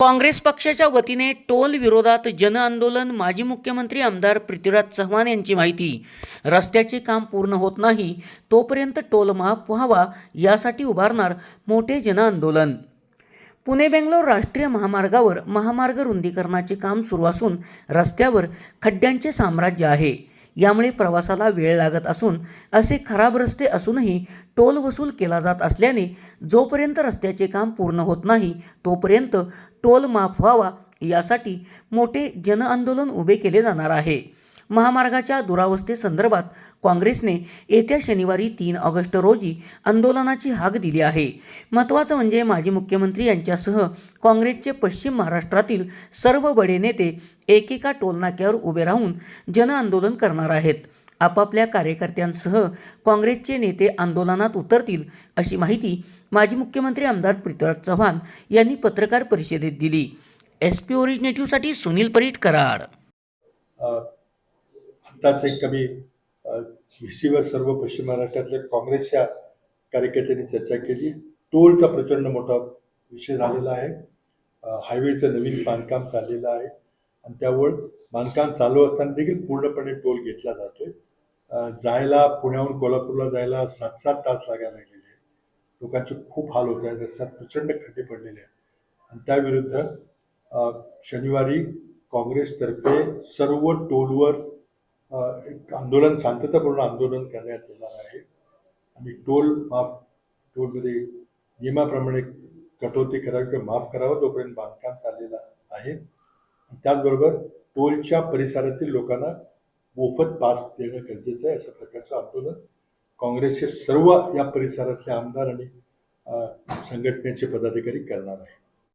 काँग्रेस पक्षाच्या वतीने टोल विरोधात जनआंदोलन माजी मुख्यमंत्री आमदार पृथ्वीराज चव्हाण यांची माहिती. रस्त्याचे काम पूर्ण होत नाही तोपर्यंत टोल माफ व्हावा यासाठी उभारणार मोठे जनआंदोलन पुणे बेंगलोर राष्ट्रीय महामार्गावर महामार्ग रुंदीकरणाचे काम सुरू असून रस्त्यावर खड्ड्यांचे साम्राज्य आहे. यामुळे प्रवासाला वेळ लागत असून असे खराब रस्ते असूनही टोल वसूल केला जात असल्याने जोपर्यंत रस्त्याचे काम पूर्ण होत नाही तोपर्यंत टोल माफ व्हावा यासाठी मोठे जनआंदोलन उभे केले जाणार आहे. महामार्गाच्या दुरावस्थेसंदर्भात काँग्रेसने येत्या शनिवारी तीन ऑगस्ट रोजी आंदोलनाची हाक दिली आहे. महत्त्वाचं म्हणजे माजी मुख्यमंत्री यांच्यासह काँग्रेसचे पश्चिम महाराष्ट्रातील सर्व बडे नेते एकेका टोलनाक्यावर उभे राहून जनआंदोलन करणार आहेत. आपापल्या कार्यकर्त्यांसह काँग्रेसचे नेते आंदोलनात उतरतील अशी माहिती माजी मुख्यमंत्री आमदार पृथ्वीराज चव्हाण यांनी पत्रकार परिषदेत दिली. एस पी ओरिजिनेटिव्हसाठी सुनील परीट कराड. अ, आत्ताच एक कमी हिस्सीवर सर्व पश्चिम महाराष्ट्रातल्या काँग्रेसच्या कार्यकर्त्यांनी चर्चा केली. टोलचा प्रचंड मोठा विषय झालेला आहे. हायवेचं नवीन बांधकाम चाललेलं आहे. आणि त्यावर बांधकाम चालू असताना देखील पूर्णपणे टोल घेतला जातोय. जायला पुण्याहून कोल्हापूरला जायला सात सात तास लागायला लागलेले आहेत. लोकांचे खूप हाल होत आहेत. रस्त्यात प्रचंड खड्डे पडलेले आहेत आणि त्याविरुद्ध शनिवारी काँग्रेसतर्फे सर्व टोलवर एक आंदोलन शांततापूर्ण आंदोलन करण्यात येणार आहे. आणि टोल माफ टोलमध्ये नियमाप्रमाणे कटौती करावी किंवा माफ करावं तोपर्यंत बांधकाम चाललेलं आहे. त्याचबरोबर टोलच्या परिसरातील लोकांना मोफत पास देणं गरजेचं आहे. अशा प्रकारचं आंदोलन काँग्रेसचे सर्व या परिसरातले आमदार आणि संघटनेचे पदाधिकारी करणार आहेत.